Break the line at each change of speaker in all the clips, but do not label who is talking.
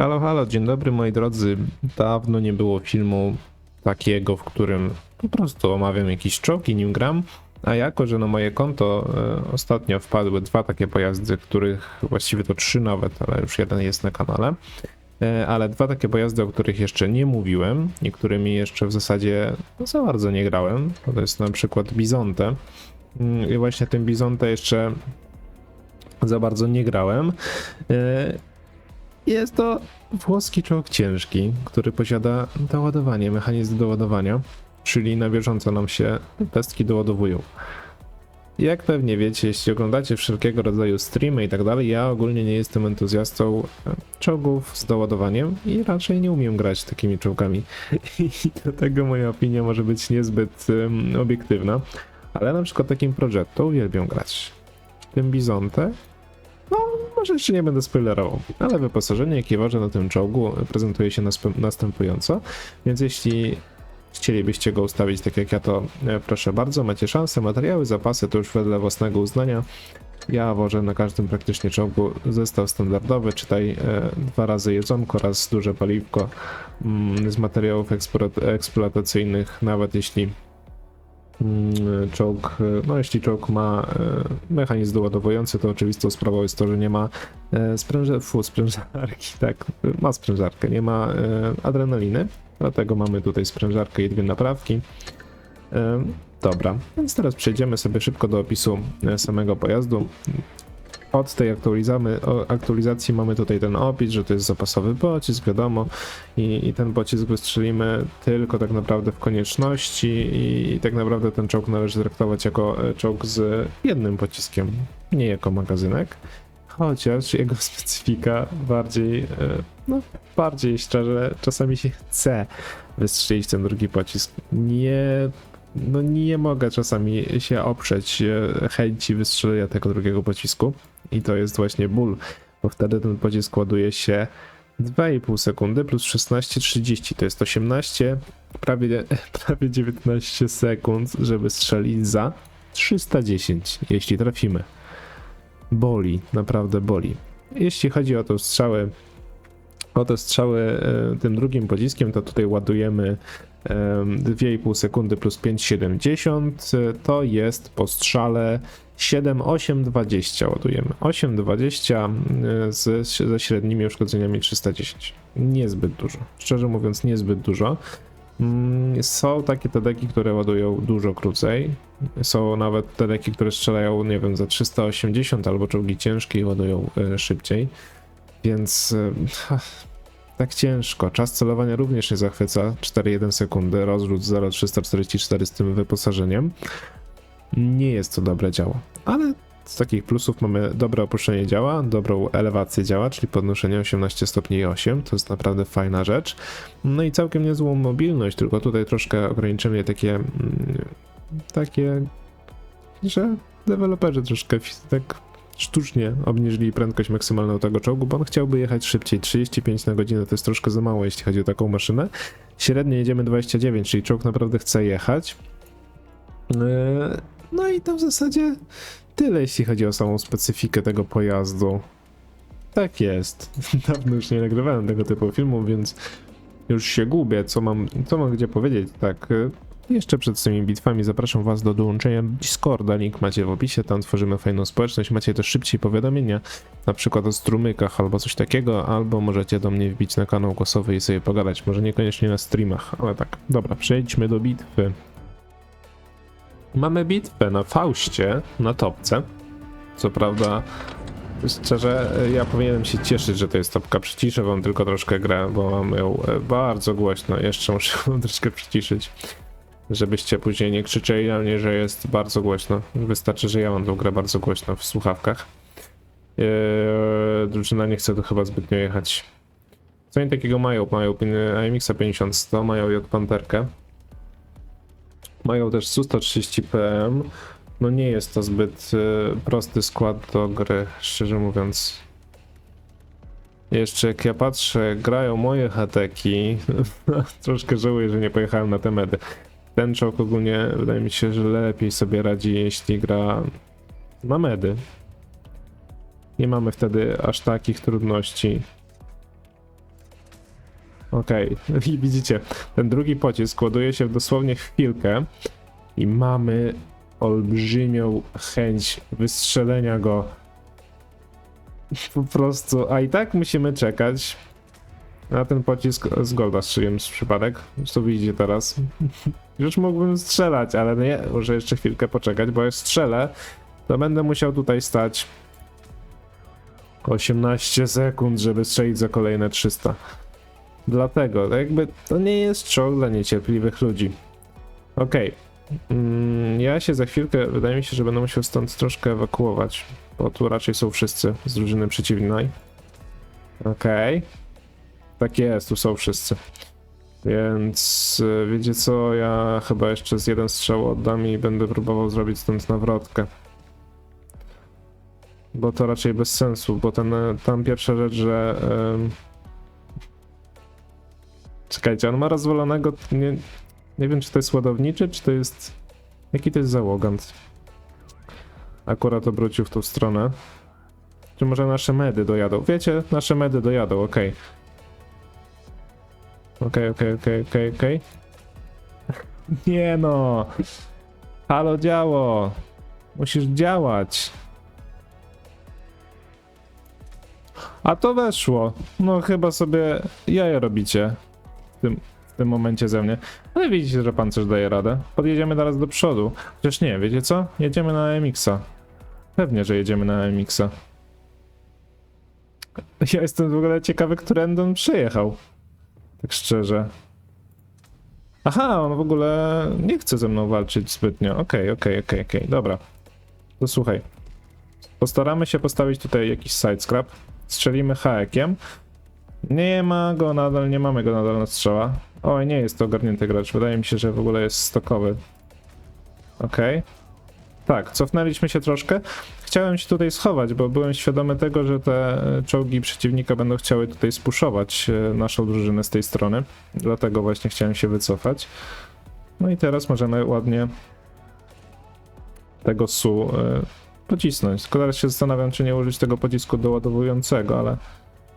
Halo, halo, dzień dobry moi drodzy. Dawno nie było filmu takiego, w którym po prostu omawiam jakiś czołg i nim gram. A jako, że na moje konto e, ostatnio wpadły dwa takie pojazdy, których właściwie to trzy nawet, ale już jeden jest na kanale. E, ale dwa takie pojazdy, o których jeszcze nie mówiłem i którymi jeszcze w zasadzie no, za bardzo nie grałem. To jest na przykład Bizonte. Mm, I właśnie tym Bizonte jeszcze za bardzo nie grałem. Jest to włoski czołg ciężki, który posiada doładowanie, mechanizm doładowania, czyli na bieżąco nam się pestki doładowują. Jak pewnie wiecie, jeśli oglądacie wszelkiego rodzaju streamy i tak dalej, ja ogólnie nie jestem entuzjastą e, czołgów z doładowaniem i raczej nie umiem grać takimi czołgami. I dlatego moja opinia może być niezbyt em, obiektywna, ale na przykład takim Progetto uwielbiam grać. Tym Bizonte może jeszcze nie będę spoilerował, ale wyposażenie, jakie ważę na tym czołgu, prezentuje się następująco, więc jeśli chcielibyście go ustawić tak jak ja, to e, proszę bardzo, macie szansę, materiały, zapasy to już wedle własnego uznania. Ja wożę na każdym praktycznie czołgu zestaw standardowy, czytaj e, dwa razy jedzonko, raz duże paliwko mm, z materiałów eksplo- eksploatacyjnych, nawet jeśli czołg, e, no jeśli czołg ma e, mechanizm doładowujący, to oczywistą sprawą jest to, że nie ma e, fu, sprężarki, tak, ma sprężarkę, nie ma e, adrenaliny, dlatego mamy tutaj sprężarkę i dwie naprawki. E, Dobra, więc teraz przejdziemy sobie szybko do opisu e, samego pojazdu. Od tej aktualizacji mamy tutaj ten opis, że to jest zapasowy pocisk, wiadomo, i, i ten pocisk wystrzelimy tylko tak naprawdę w konieczności i, i tak naprawdę ten czołg należy traktować jako e, czołg z jednym pociskiem, nie jako magazynek. Chociaż jego specyfika bardziej, e, no bardziej szczerze, czasami się chce wystrzelić ten drugi pocisk. Nie, no nie mogę czasami się oprzeć e, chęci wystrzelenia tego drugiego pocisku i to jest właśnie ból, bo wtedy ten pocisk ładuje się 2,5 sekundy plus 16,30 to jest 18, prawie, prawie 19 sekund, żeby strzelić za 310, jeśli trafimy. Boli, naprawdę boli. Jeśli chodzi o te strzały, o te strzały e, tym drugim pociskiem, to tutaj ładujemy 2,5 sekundy plus 5,70 e, to jest po strzale 7,820 ładujemy. 8,20 e, z, ze średnimi uszkodzeniami 310. Niezbyt dużo. Szczerze mówiąc, niezbyt dużo. Mm, Są takie tedeki, które ładują dużo krócej. Są nawet tedeki, które strzelają, nie wiem, za 380 albo czołgi ciężkie i ładują e, szybciej. Więc e, tak ciężko. Czas celowania również nie zachwyca. 4,1 sekundy, rozrzut 0,344 z tym wyposażeniem. Nie jest to dobre działo, ale z takich plusów mamy dobre opuszczenie działa, dobrą elewację działa, czyli podnoszenie 18 stopni i 8, to jest naprawdę fajna rzecz. No i całkiem niezłą mobilność, tylko tutaj troszkę ograniczenie takie, mm, takie, że deweloperzy troszkę tak sztucznie obniżyli prędkość maksymalną tego czołgu, bo on chciałby jechać szybciej. 35 na godzinę to jest troszkę za mało, jeśli chodzi o taką maszynę. Średnio jedziemy 29, czyli czołg naprawdę chce jechać. Yy, No i to w zasadzie tyle, jeśli chodzi o samą specyfikę tego pojazdu. Tak jest. Dawno już nie nagrywałem tego typu filmów, więc już się gubię, co mam, co mam gdzie powiedzieć. Tak, y, jeszcze przed tymi bitwami zapraszam Was do dołączenia do Discorda, link macie w opisie, tam tworzymy fajną społeczność, macie też szybciej powiadomienia, na przykład o strumykach albo coś takiego, albo możecie do mnie wbić na kanał głosowy i sobie pogadać, może niekoniecznie na streamach, ale tak. Dobra, przejdźmy do bitwy. Mamy bitwę na Faustie, na topce. Co prawda, szczerze, ja powinienem się cieszyć, że to jest topka. Przyciszę wam tylko troszkę grę, bo mam ją e, bardzo głośno. Jeszcze muszę ją troszkę przyciszyć, żebyście później nie krzyczeli na mnie, że jest bardzo głośno. Wystarczy, że ja mam tą grę bardzo głośno w słuchawkach. Eee, drużyna nie chce tu chyba zbytnio jechać. Co oni takiego mają? Mają AMX 50-100, mają J Panterkę. Mają też Su-130 PM. No nie jest to zbyt e, prosty skład do gry, szczerze mówiąc. Jeszcze jak ja patrzę, grają moje hateki, troszkę żałuję, że nie pojechałem na te medy. Ten czołg ogólnie wydaje mi się, że lepiej sobie radzi, jeśli gra na medy. Nie mamy wtedy aż takich trudności. Okej, i widzicie, ten drugi pocisk ładuje się dosłownie w chwilkę i mamy olbrzymią chęć wystrzelenia go. Po prostu, a i tak musimy czekać na ten pocisk z Golda strzeliłem z przypadek. Co widzicie teraz? Już mógłbym strzelać, ale nie, muszę jeszcze chwilkę poczekać, bo jak strzelę, to będę musiał tutaj stać 18 sekund, żeby strzelić za kolejne 300. Dlatego, jakby to nie jest czołg dla niecierpliwych ludzi. Okej. Mm, ja się za chwilkę, wydaje mi się, że będę musiał stąd troszkę ewakuować, bo tu raczej są wszyscy z drużyny przeciwnej. Okej. Tak jest, tu są wszyscy. Więc y, wiecie co, ja chyba jeszcze z jeden strzał oddam i będę próbował zrobić stąd nawrotkę. Bo to raczej bez sensu, bo ten, e, tam pierwsza rzecz, że... em, Czekajcie, on ma rozwalonego... Nie, nie wiem, czy to jest ładowniczy, czy to jest... Jaki to jest załogant? Akurat obrócił w tą stronę. Czy może nasze medy dojadą? Wiecie, nasze medy dojadą, okej. Okej, okej, okej, okej, okej. Nie no! Halo działo! Musisz działać! A to weszło. No chyba sobie jaja robicie w tym, w tym momencie ze mnie. Ale widzicie, że pancerz daje radę. Podjedziemy teraz do przodu. Chociaż nie, wiecie co? Jedziemy na MX-a. Pewnie, że jedziemy na MX-a. Ja jestem w ogóle ciekawy, którędy on przyjechał. Tak szczerze. Aha, on w ogóle nie chce ze mną walczyć zbytnio. Okej, okej, okej, okej, dobra. To słuchaj. Postaramy się postawić tutaj jakiś sidescrap. Strzelimy haekiem. Nie ma go nadal, nie mamy go nadal na strzała. Oj, nie jest to ogarnięty gracz. Wydaje mi się, że w ogóle jest stokowy. Okej. Tak, cofnęliśmy się troszkę. Chciałem się tutaj schować, bo byłem świadomy tego, że te e, czołgi przeciwnika będą chciały tutaj spuszować e, naszą drużynę z tej strony. Dlatego właśnie chciałem się wycofać. No i teraz możemy ładnie tego SU e, pocisnąć. Tylko teraz się zastanawiam, czy nie użyć tego pocisku doładowującego, ale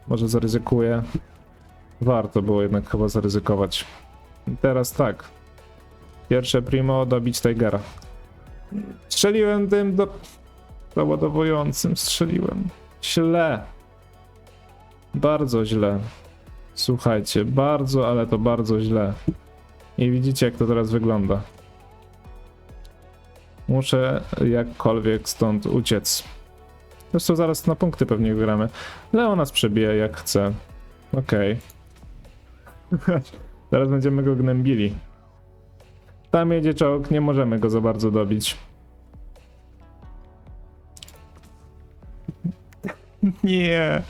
może zaryzykuję. Warto było jednak chyba zaryzykować. I teraz tak. Pierwsze primo dobić Tigera. Strzeliłem tym do... doładowującym, strzeliłem. Źle. Bardzo źle. Słuchajcie, bardzo, ale to bardzo źle. I widzicie, jak to teraz wygląda. Muszę jakkolwiek stąd uciec. Zresztą zaraz na punkty pewnie wygramy. Leo nas przebije jak chce. Okej. Zaraz będziemy go gnębili. Tam jedzie czołg, nie możemy go za bardzo dobić. Nie.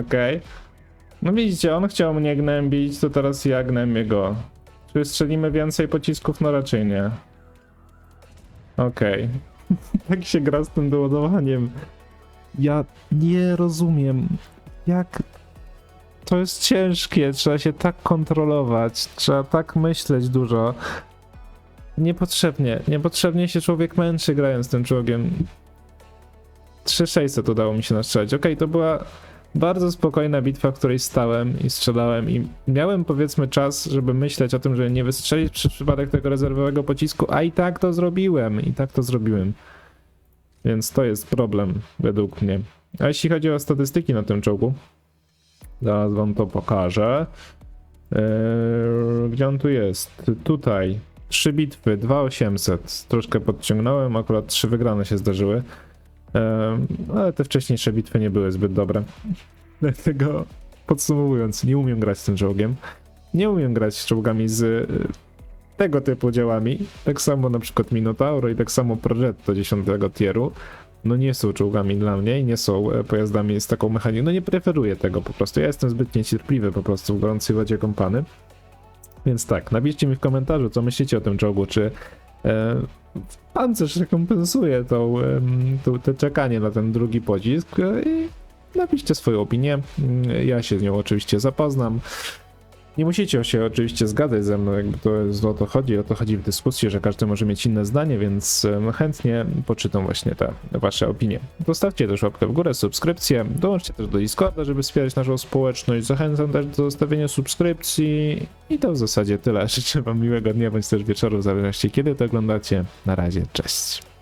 Okej. No widzicie, on chciał mnie gnębić, to teraz ja gnębię go. Czy strzelimy więcej pocisków? No raczej nie. Okej. tak się gra z tym doładowaniem. Ja nie rozumiem, jak to jest ciężkie, trzeba się tak kontrolować, trzeba tak myśleć dużo. Niepotrzebnie, niepotrzebnie się człowiek męczy grając tym czołgiem. 3600 udało mi się nastrzelić. Okej, to była bardzo spokojna bitwa, w której stałem i strzelałem i miałem powiedzmy czas, żeby myśleć o tym, żeby nie wystrzelić przez przypadek tego rezerwowego pocisku, a i tak to zrobiłem, i tak to zrobiłem. Więc to jest problem według mnie. A jeśli chodzi o statystyki na tym czołgu, zaraz wam to pokażę. Eee, gdzie on tu jest? Tutaj. Trzy bitwy, 2800. Troszkę podciągnąłem, akurat trzy wygrane się zdarzyły. Ale te wcześniejsze bitwy nie były zbyt dobre. Dlatego podsumowując, nie umiem grać z tym czołgiem. Nie umiem grać z czołgami z y, tego typu działami. Tak samo na przykład Minotauro i tak samo Progetto 10 tieru. No nie są czołgami dla mnie i nie są e, pojazdami z taką mechaniką. No nie preferuję tego po prostu. Ja jestem zbyt niecierpliwy po prostu w gorącej wodzie kąpany. Więc tak, napiszcie mi w komentarzu, co myślicie o tym czołgu. Czy e, pancerz rekompensuje tą, tą, te czekanie na ten drugi pocisk e, i napiszcie swoją opinię. Mm, Ja się z nią oczywiście zapoznam. Nie musicie się oczywiście zgadzać ze mną, jakby to jest o to chodzi, o to chodzi w dyskusji, że każdy może mieć inne zdanie, więc chętnie poczytam właśnie te wasze opinie. Zostawcie też łapkę w górę, subskrypcję, dołączcie też do Discorda, żeby wspierać naszą społeczność, zachęcam też do zostawienia subskrypcji i to w zasadzie tyle. Życzę wam miłego dnia bądź też wieczoru, w zależności kiedy to oglądacie. Na razie, cześć.